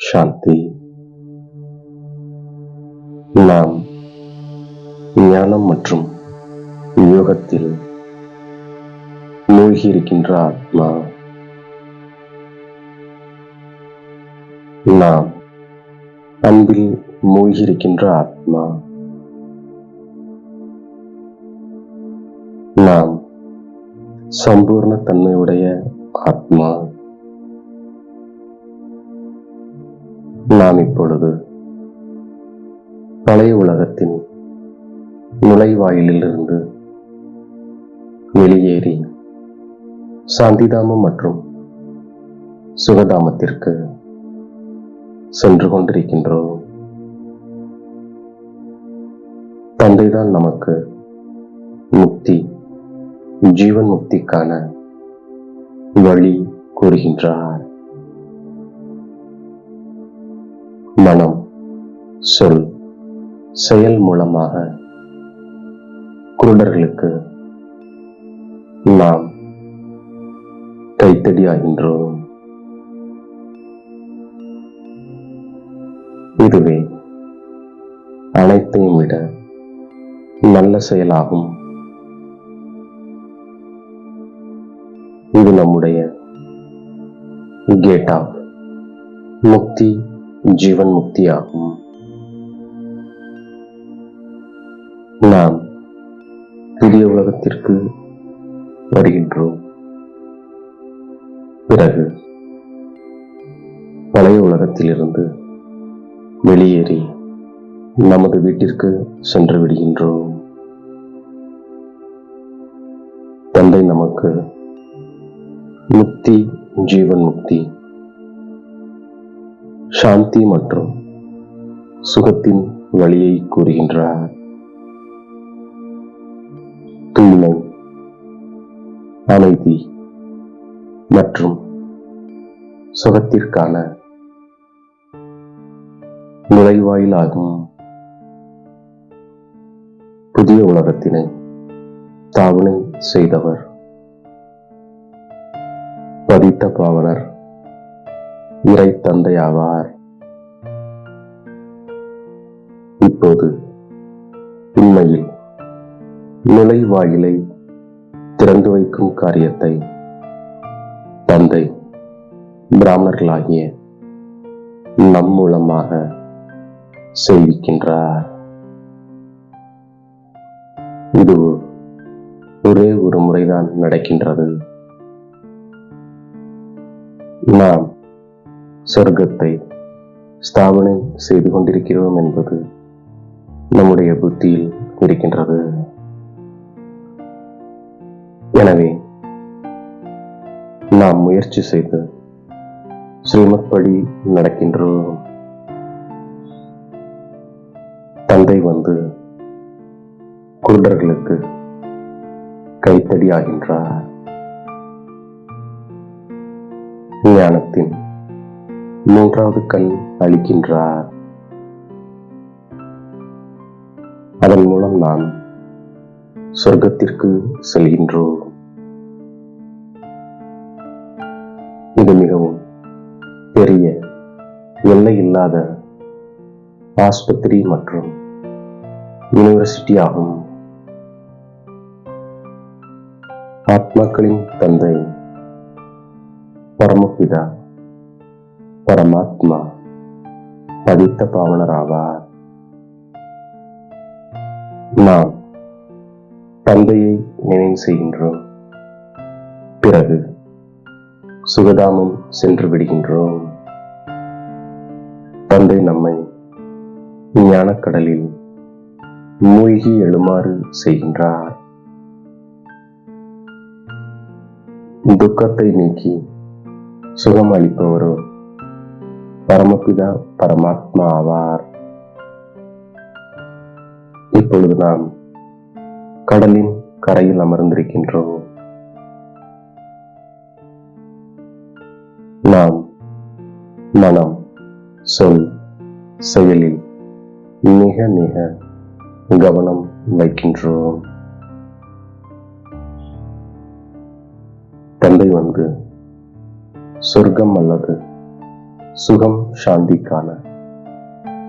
சாந்தி நாம் ஞானம் மற்றும் யோகத்தில் மூழ்கியிருக்கின்ற ஆத்மா நாம் அன்பில் மூழ்கியிருக்கின்ற ஆத்மா நாம் சம்பூர்ண தன்மையுடைய ஆத்மா. நாம் இப்பொழுது பழைய உலகத்தின் நுழைவாயிலிருந்து வெளியேறி சாந்திதாமம் மற்றும் சுகதாமத்திற்கு சென்று கொண்டிருக்கின்றோம். தந்தைதான் நமக்கு முக்தி ஜீவன் முக்திக்கான வழி கூறுகின்றார். மனம் சொல் செயல் மூலமாக குருடர்களுக்கு நாம் கைத்தடியாகின்றோம் இதுவே அனைத்தையும் விட நல்ல செயலாகும். இது நம்முடைய கேட் ஆஃப் முக்தி ஜீவன் முக்தியாகும் நாம் புதிய உலகத்திற்கு வருகின்றோம். பிறகு பழைய உலகத்திலிருந்து வெளியேறி நமது வீட்டிற்கு சென்று விடுகின்றோம். தந்தை நமக்கு முக்தி ஜீவன் முக்தி சாந்தி மற்றும் சுகத்தின் வழியை கூறுகின்றார். தூய்மை அமைதி மற்றும் சுகத்திற்கான நுழைவாயிலாகும். புதிய உலகத்தினை தாவணை செய்தவர் பதித்த பாவனர் இறை தந்தையாவார். இப்போது உண்மையில் நுழைவாயிலை திறந்து வைக்கும் காரியத்தை தந்தை பிராமணர்களாகிய நம் மூலமாக செய்விக்கின்றார். இது ஒரே ஒரு முறைதான் நடக்கின்றது. நாம் சொர்க்கத்தை ஸ்தாபனை செய்து கொண்டிருக்கிறோம் என்பது நம்முடைய புத்தியில் இருக்கின்றது. எனவே நாம் முயற்சி செய்து ஸ்ரீமத்படி நடக்கின்றோம். தந்தை வந்து குருடர்களுக்கு கைத்தடி ஆகின்றார் ஞானத்தின் மூன்றாவது கண் அளிக்கின்றார். அதன் மூலம் நாம் சொர்க்கத்திற்கு செல்கின்றோம். இது மிகவும் பெரிய எல்லை இல்லாத ஆஸ்பத்திரி மற்றும் யூனிவர்சிட்டி ஆகும் ஆத்மாக்களின் தந்தை பரமபிதா பரமாத்மா பதித்த பாவனர் ஆவார் நாம் தந்தையை நினைவு செய்கின்றோம். பிறகு சுகதாமம் சென்று விடுகின்றோம். தந்தை நம்மை ஞானக்கடலில் மூழ்கி எழுமாறு செய்கின்றார். துக்கத்தை நீக்கி சுகம் அளிப்பவரோ பரமபிதா பரமாத்மா ஆவார். இப்பொழுது நாம் கடலின் கரையில் அமர்ந்திருக்கின்றோம். நாம் மனம் சொல் செயலில் மிக மிக கவனம் வைக்கின்றோம். தந்தை வந்து சொர்க்கம் அல்லது சுகம் சாந்திக்கான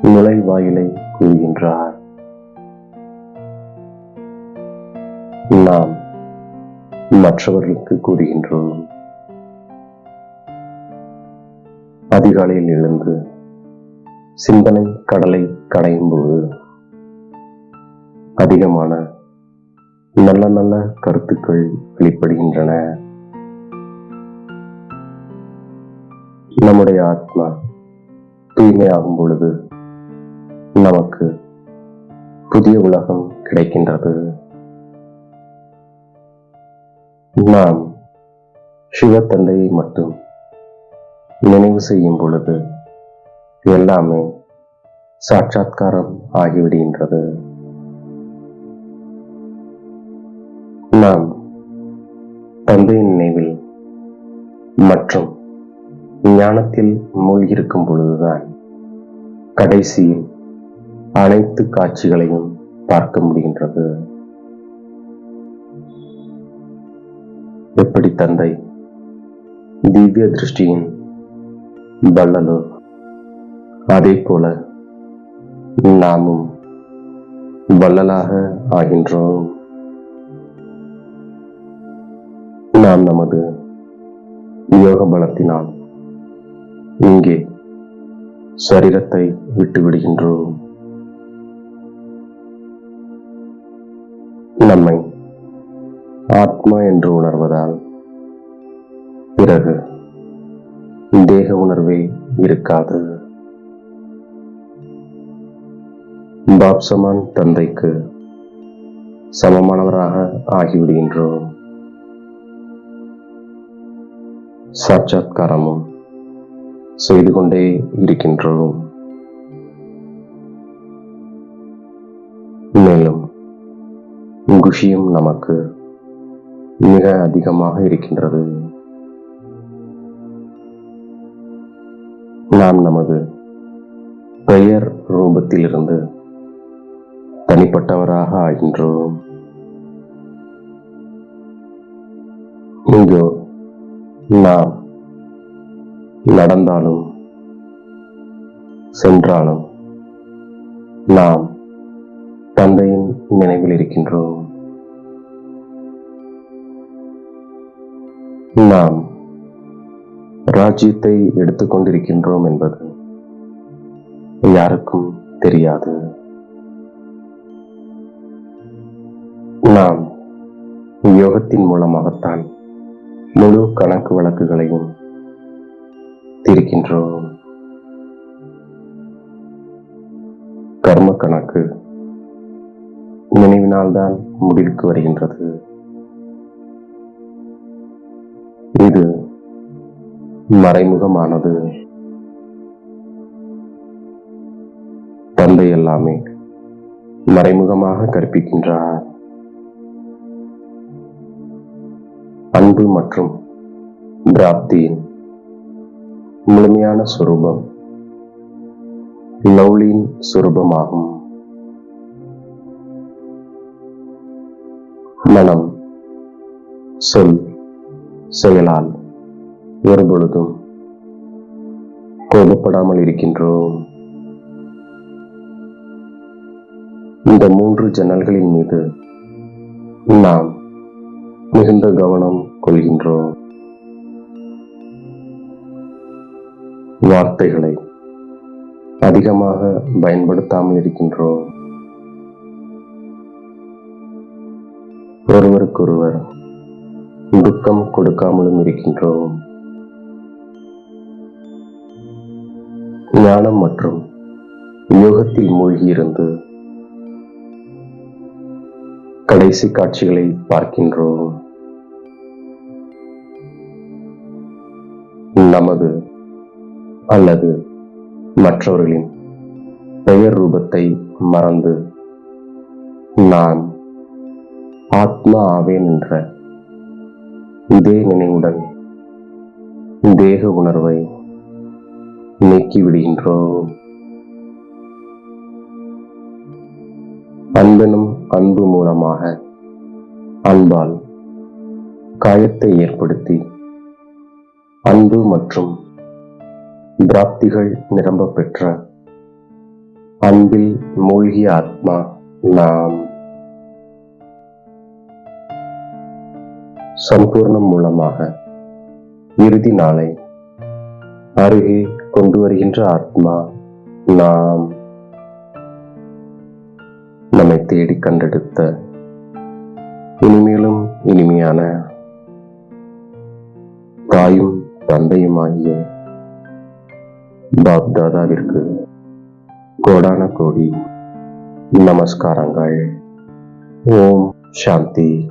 நுழைவாயிலை கூறுகின்றார். நாம் மற்றவர்களுக்கு கூறுகின்றோம். அதிகாலையில் எழுந்து சிந்தனை கடலை கடையும் போது அதிகமான நல்ல நல்ல கருத்துக்கள் வெளிப்படுகின்றன. நம்முடைய ஆத்மா தூய்மையாகும் பொழுது நமக்கு புதிய உலகம் கிடைக்கின்றது. நாம் சிவத்தந்தையை மட்டும் நினைவு செய்யும் பொழுது எல்லாமே சாட்சாத்காரம் ஆகிவிடுகின்றது. நாம் தந்தையின் நினைவில் மற்றும் ஞானத்தில் மூழ்கியிருக்கும் பொழுதுதான் கடைசியில் அனைத்து காட்சிகளையும் பார்க்க முடிகின்றது. எப்படி தந்தை? திவ்ய திருஷ்டியின் வள்ளலோ. அதே போல நாமும் வள்ளலாக ஆகின்றோம். நாம் நமது யோக பலத்தினால் இங்கே சரீரத்தை விட்டு விடுகின்றோம் நம்மை ஆத்மா என்று உணர்வதால் பிறகு தேக உணர்வே இருக்காது. பாப்சமான் தந்தைக்கு சமமானவராக ஆகிவிடுகின்றோம். சாட்சாத்காரமும் செய்து கொண்டே இருக்கின்றோம். மேலும் குஷியும் நமக்கு மிக அதிகமாக இருக்கின்றது. நாம் நமது பெயர் ரூபத்திலிருந்து தனிப்பட்டவராக ஆகின்றோம். இங்கோ நாம் நடந்தாலும் சென்றாலும் நாம் தந்தையின் நினைவில் இருக்கின்றோம். நாம் ராஜ்யத்தை எடுத்துக்கொண்டிருக்கின்றோம் என்பது யாருக்கும் தெரியாது. நாம் யோகத்தின் மூலமாகத்தான் முழு கணக்கு வழக்குகளையும் தீர்க்கின்றோம். கர்ம கணக்கு நினைவினால்தான் முடிவுக்கு வருகின்றது. மறைமுகமானது. தந்தை எல்லாமே மறைமுகமாக கற்பிக்கின்றார். அன்பு மற்றும் பிராப்தியின் முழுமையான சுரூபம் லவ்லியின் சுரூபமாகும். மனம் சொல் செயலால் ஒருபொழுதும் கோபப்படாமல் இருக்கின்றோம். இந்த மூன்று ஜன்னல்களின் மீது நாம் மிகுந்த கவனம் கொள்கின்றோம். வார்த்தைகளை அதிகமாக பயன்படுத்தாமல் இருக்கின்றோம். ஒருவருக்கொருவர் துக்கம் கொடுக்காமலும் இருக்கின்றோம். ஞானம் மற்றும் யோகத்தில் மூழ்கியிருந்து கடைசி காட்சிகளை பார்க்கின்றோம். நமது அல்லது மற்றவர்களின் பெயர் ரூபத்தை மறந்து நான் ஆத்மா ஆவேன் என்ற இதே நினைவுடன் தேக உணர்வை நீக்கி விடுகின்றோம். அன்பெனும் அன்பு மூலமாக அன்பால் காயத்தை ஏற்படுத்தி அன்பு மற்றும் பிராப்திகள் நிரம்ப பெற்ற அன்பில் மூழ்கிய ஆத்மா நாம். சம்பூர்ணம் மூலமாக இறுதி நாளை அருகே கொண்டு வருகின்ற ஆத்மா நாம் நம்மை தேடி கண்டெடுத்த இனிமேலும் இனிமையான தாயும் தந்தையுமாகிய பாப்தாதாவிற்கு கோடான கோடி நமஸ்காரங்கள். ஓம் சாந்தி.